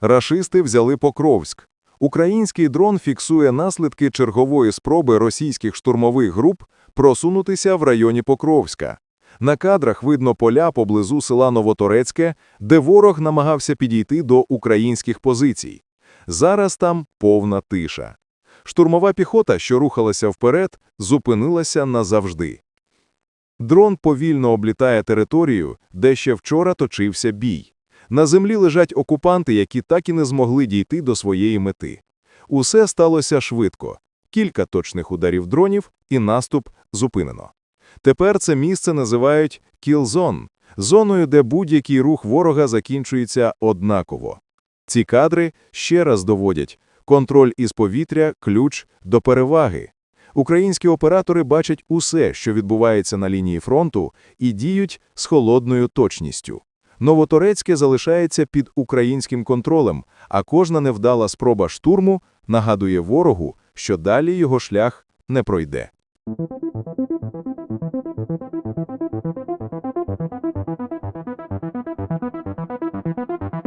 Рашисти взяли Покровськ. Український дрон фіксує наслідки чергової спроби російських штурмових груп просунутися в районі Покровська. На кадрах видно поля поблизу села Новоторецьке, де ворог намагався підійти до українських позицій. Зараз там повна тиша. Штурмова піхота, що рухалася вперед, зупинилася назавжди. Дрон повільно облітає територію, де ще вчора точився бій. На землі лежать окупанти, які так і не змогли дійти до своєї мети. Усе сталося швидко. Кілька точних ударів дронів і наступ зупинено. Тепер це місце називають кілзон – зоною, де будь-який рух ворога закінчується однаково. Ці кадри ще раз доводять контроль із повітря – ключ до переваги. Українські оператори бачать усе, що відбувається на лінії фронту, і діють з холодною точністю. Новоторецьке залишається під українським контролем, а кожна невдала спроба штурму нагадує ворогу, що далі його шлях не пройде.